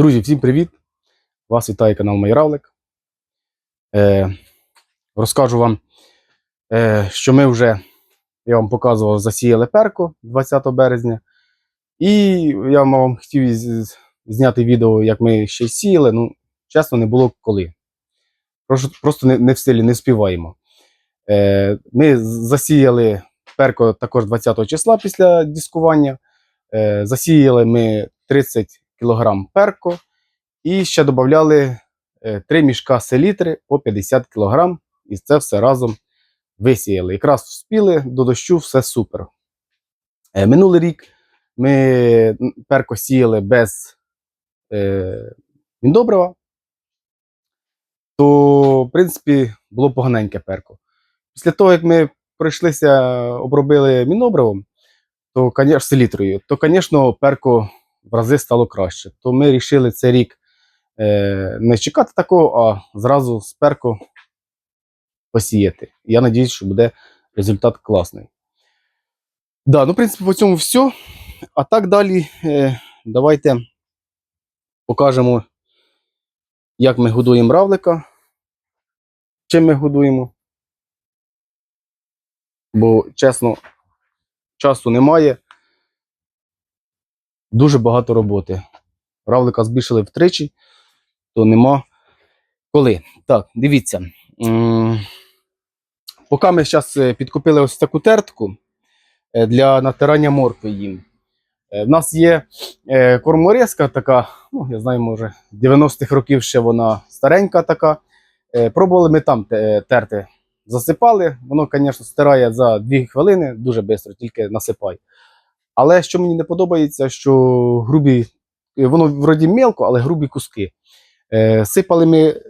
Друзі, всім привіт! Вас вітає канал Майравлик. Е, розкажу вам, е, що ми вже, я вам показував, засіяли перку 20 березня. І я вам хотів зняти відео, як ми ще сіяли. Ну, чесно, не було коли. Просто, просто не, не в стилі, не співаємо. Е, ми засіяли перко також 20 числа після дискування. Е, засіяли ми 30 кг перко і ще додавали 3 мішка селітри по 50 кг. І це все разом висіяли. Якраз вспіли до дощу, все супер. Е, Минулий рік ми перко сіяли без е, міндобрива, то, в принципі, було поганеньке перко. Після того, як ми пройшлися, обробили міндобривом, то, селітрою, то, звісно, перко в рази стало краще. То ми вирішили цей рік е, не чекати такого, а зразу з перко посіяти. Я сподіваюся, що буде результат класний. Да, ну, в принципі, по цьому все. А так далі, е, давайте покажемо, як ми годуємо равлика, чим ми годуємо. Бо, чесно, часу немає. Дуже багато роботи. Равлика збільшили втричі, то нема коли. Так, дивіться. Поки ми зараз підкупили ось таку тертку е, для натирання моркви їм. Е, В нас є е, корморезка така, ну, я знаю, може, 90-х років ще вона старенька така. Е, Пробували ми там терти. Засипали, воно, звісно, стирає за 2 хвилини, дуже швидко, тільки насипай. Але що мені не подобається, що грубі, е, воно вроді мелко, але грубі куски. Е, сипали ми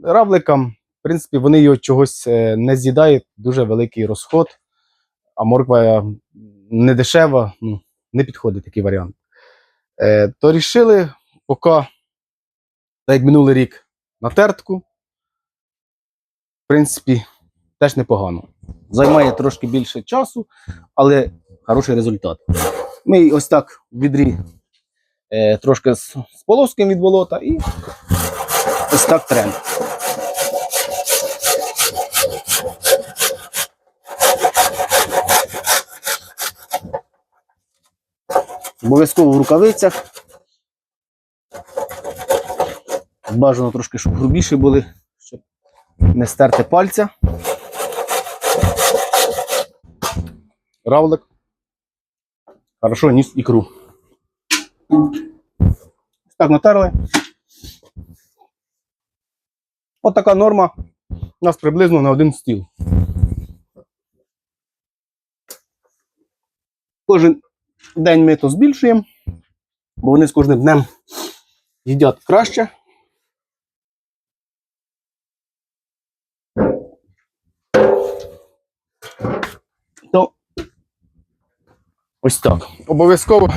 равликам, в принципі, вони його чогось е, не з'їдають, дуже великий розход, а морква не дешева, ну, не підходить такий варіант. То рішили, поки, як минулий рік, на тертку, в принципі, теж непогано. Займає трошки більше часу, але хороший результат. Ми ось так в відрі е, трошки з, з полоском від болота і ось так трем. Обов'язково в рукавицях. Бажано трошки, щоб грубіші були, щоб не стерти пальця. Равлик. Хорошо ікру. Ось Так натерли. От така норма у нас приблизно на один стіл. Кожен день ми то збільшуємо, бо вони з кожним днем їдять краще. Ось так. Обов'язково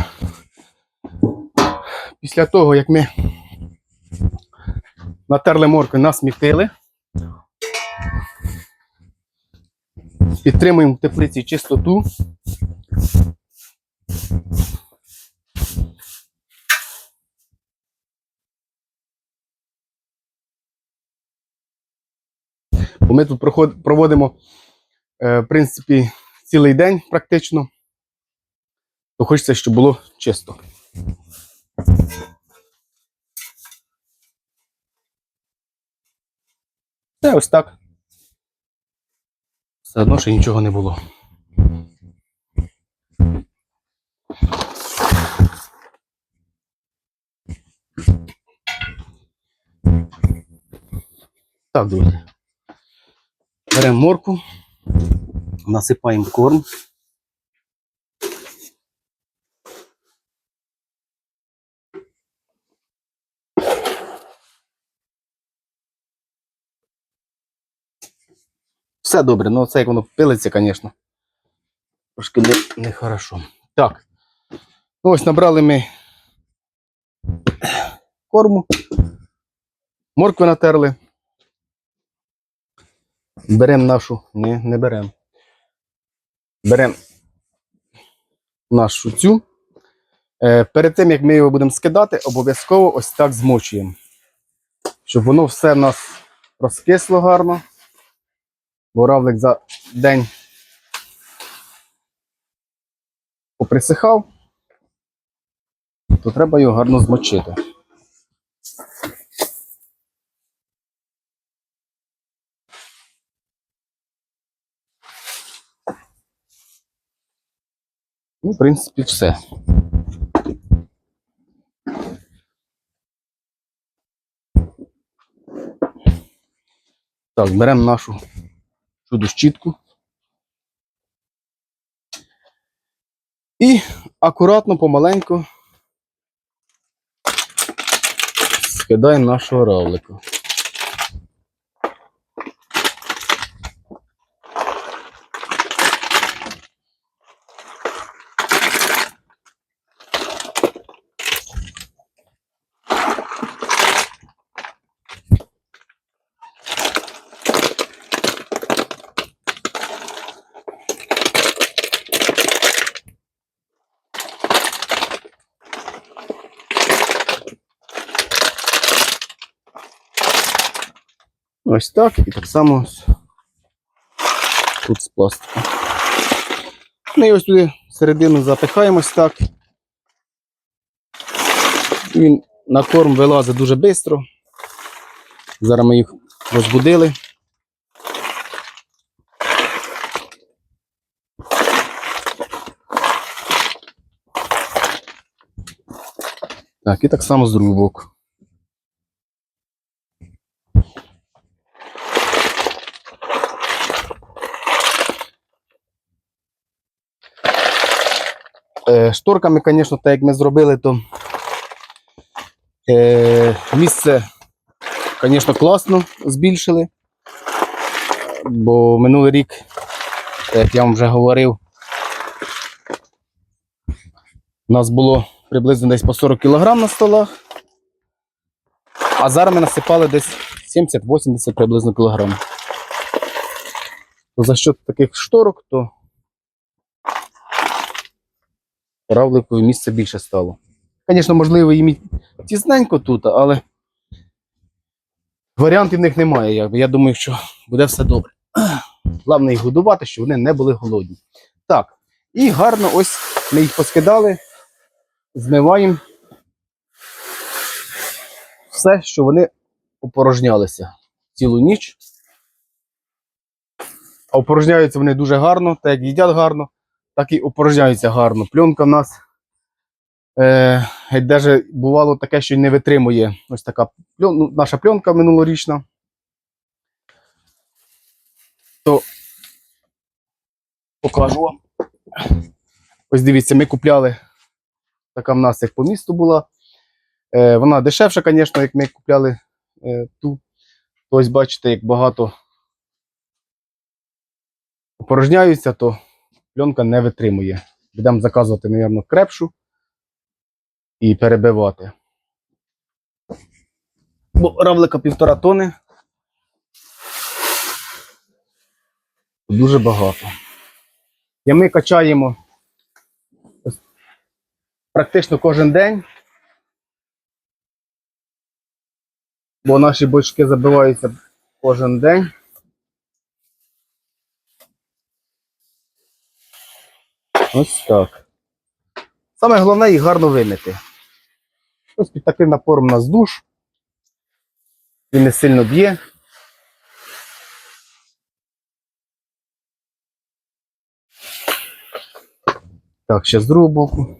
після того, як ми натерли моркви, насмітили, підтримуємо в теплиці чистоту. Бо ми тут проводимо, е, в принципі, цілий день практично. То хочеться, щоб було чисто. Це ось так. Все одно ще нічого не було. Так, друзі. Беремо морку, насипаємо корм. Все добре, ну це як воно пилиться, звісно. Трошки не, не хорошо. Так. Ну, ось набрали ми корму. Моркви натерли. Беремо нашу. Ні, не беремо. Беремо нашу цю Е, перед тим, як ми його будемо скидати, обов'язково ось так змочуємо. Щоб воно все в нас розкисло гарно. Бо равлик за день поприсихав, то треба його гарно змочити. Ну, в принципі, все. Так, беремо нашу чудо щітку. І акуратно, помаленьку скидаємо нашого равлика. Ось так, і так само тут з пластику. Ми ось туди всередину запихаємось так. Він на корм вилазить дуже швидко. Зараз ми їх розбудили. Так, і так само з другого боку. Шторками, звісно, так як ми зробили, то е, місце, звісно, класно збільшили. Бо минулий рік, як я вам вже говорив, у нас було приблизно десь по 40 кг на столах, а зараз ми насипали десь 70-80 приблизно кілограм. За що таких шторок, то равликові місце більше стало. Звісно, можливо, їм тісненько тут, але варіантів в них немає. Якби. Я думаю, що буде все добре. Головне їх годувати, щоб вони не були голодні. Так, і гарно ось ми їх поскидали, змиваємо все, що вони опорожнялися цілу ніч. А опорожняються вони дуже гарно, так як їдять гарно так і опорожняються гарно. Пленка в нас е, даже бувало таке, що не витримує. Ось така пльон, ну, наша пленка минулорічна. То покажу вам. Ось дивіться, ми купляли. Така в нас як по місту була. Е, вона дешевша, звісно, як ми купляли е, ту. Ось бачите, як багато опорожняються, то пленка не витримує. Будемо заказувати, мабуть, крепшу і перебивати. Бо равлика півтора тони. Дуже багато. Ми качаємо практично кожен день. Бо наші бочки забиваються кожен день. Ось так. Саме головне їх гарно вимити. Ось під таким напором у нас душ. Він не сильно б'є. Так, ще з другого боку.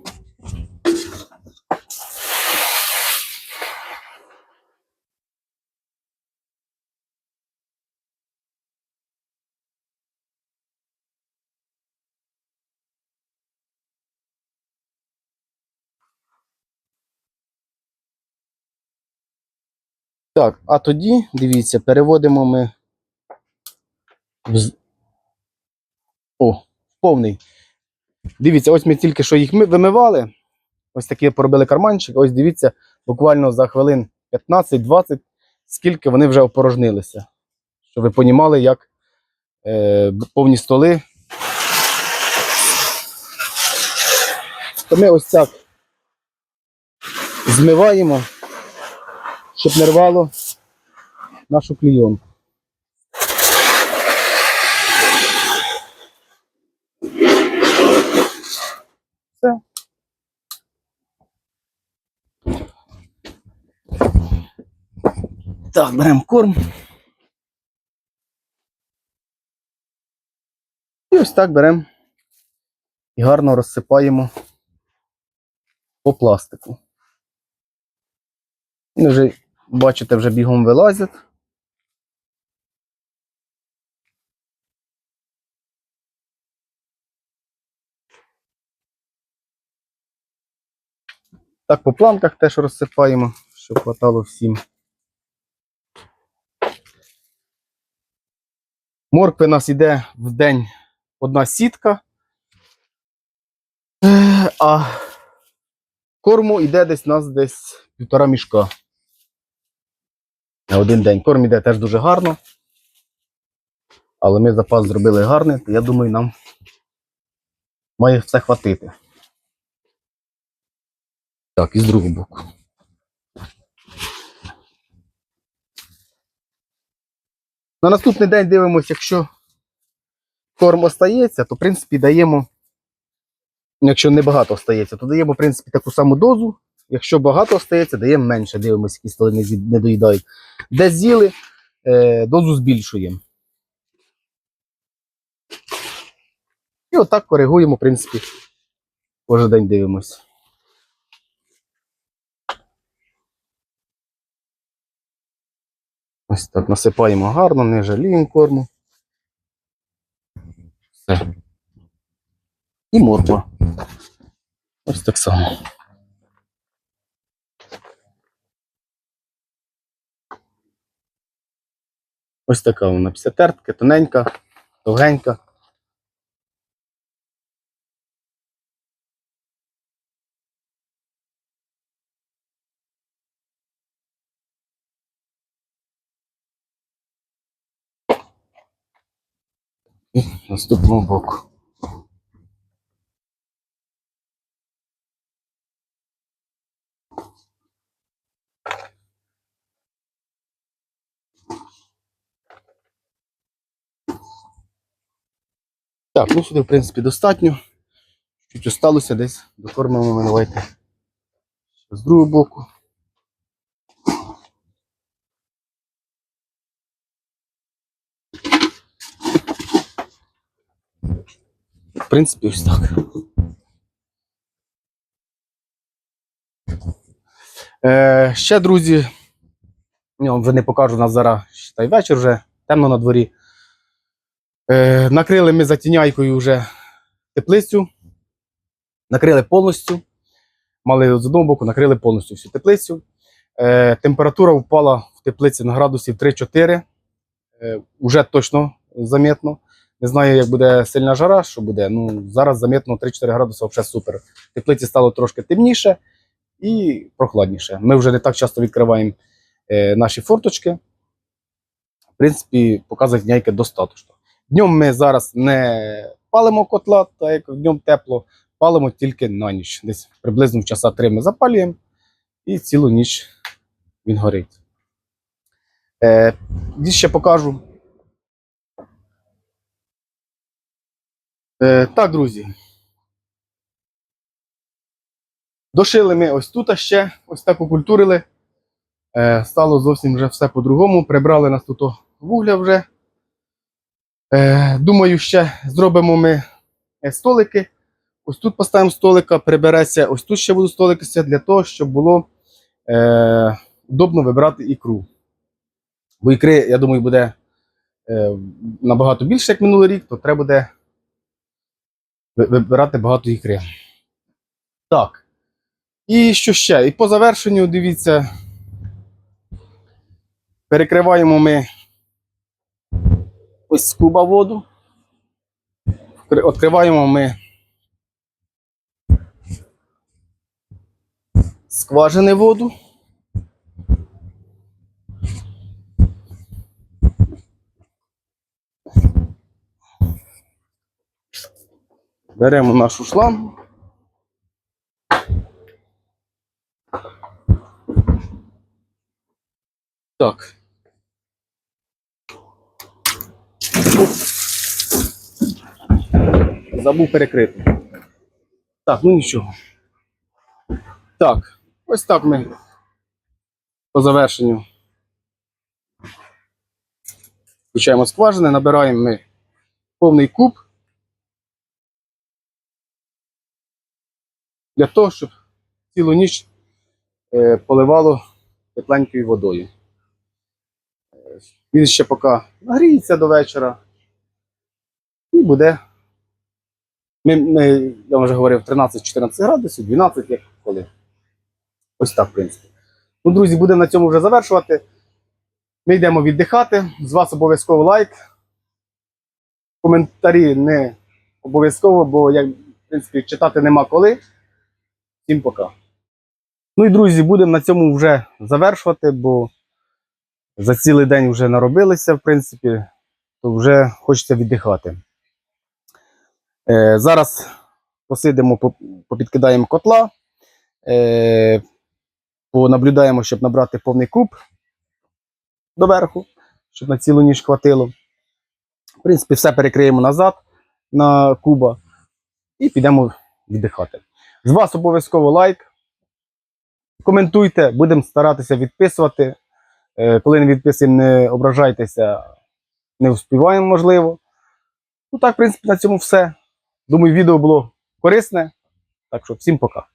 Так, а тоді, дивіться, переводимо ми в... О, повний. Дивіться, ось ми тільки що їх вимивали. Ось такі поробили карманчик. Ось дивіться, буквально за хвилин 15-20, скільки вони вже опорожнилися. Щоб ви понімали, як е, повні столи. То ми ось так змиваємо, щоб не рвало нашу клійонку. Все. Так, беремо корм. І ось так беремо і гарно розсипаємо по пластику. Вони вже, бачите, вже бігом вилазять. Так, по планках теж розсипаємо, щоб хватало всім. Моркви у нас йде в день одна сітка, Е, а корму йде десь у нас десь півтора мішка. На один день. Корм йде теж дуже гарно. Але ми запас зробили гарний, я думаю, нам має все хватити. Так, і з другого боку. На наступний день дивимося, якщо корм остається, то в принципі даємо, якщо небагато остається, то даємо в принципі таку саму дозу. Якщо багато остається, даємо менше, дивимося, які столи не, доїдають. Де з'їли, е, дозу збільшуємо. І отак коригуємо, в принципі, кожен день дивимося. Ось так насипаємо гарно, не жаліємо корму. Все. І морква. Ось так само. Ось така вона після тертки, тоненька, довгенька. І наступного боку. Так, ну сюди, в принципі, достатньо. Чуть осталося десь, докормимо ми давайте. З другого боку. В принципі, ось так. Е, ще, друзі, я вам вже не покажу у нас зараз та й вечір вже, темно на дворі. Е, накрили ми затіняйкою вже теплицю. Накрили повністю. Мали з одного боку, накрили повністю всю теплицю. Е, температура впала в теплиці на градусів 3-4. Е, уже точно замітно. Не знаю, як буде сильна жара, що буде. Ну, зараз замітно 3-4 градуси взагалі супер. В теплиці стало трошки темніше і прохладніше. Ми вже не так часто відкриваємо е, наші форточки. В принципі, показують няйки достатньо. Днем ми зараз не палимо котла, так як днем тепло, палимо тільки на ніч. Десь приблизно в часа три ми запалюємо і цілу ніч він горить. Е, ще покажу. Е, так, друзі. Дошили ми ось тут ще, ось так окультурили. Е, стало зовсім вже все по-другому. Прибрали нас тут вугля вже. Е, думаю, ще зробимо ми е, столики. Ось тут поставимо столика, прибереться. Ось тут ще будуть столики для того, щоб було е, удобно вибирати ікру. Бо ікри, я думаю, буде е, набагато більше, як минулий рік, то треба буде вибирати багато ікри. Так. І що ще? І по завершенню, дивіться, перекриваємо ми ось з куба воду. Відкриваємо ми скважини воду. Беремо нашу шлангу. Так. Забув перекрити. Так, ну нічого. Так, ось так ми по завершенню. Включаємо скважини, набираємо ми повний куб. Для того, щоб цілу ніч е, поливало тепленькою водою. Е, Він ще поки нагріється до вечора і буде. Ми, ми, я вже говорив, 13-14 градусів, 12, як коли. Ось так, в принципі. Ну, друзі, будемо на цьому вже завершувати. Ми йдемо віддихати. З вас обов'язково лайк. Коментарі не обов'язково, бо як, в принципі, читати нема коли. Всім пока. Ну і друзі, будемо на цьому вже завершувати, бо за цілий день вже наробилися, в принципі, то вже хочеться віддихати. Е, зараз посидимо, попідкидаємо котла, е, понаблюдаємо, щоб набрати повний куб доверху, щоб на цілу ніч хватило. В принципі, все перекриємо назад на куба і підемо віддихати. З вас обов'язково лайк. Коментуйте, будемо старатися відписувати. Е, Коли не відписуємо, не ображайтеся, не вспіваємо, можливо. Ну так, в принципі, на цьому все. Думаю, відео було корисне. Так що всім пока.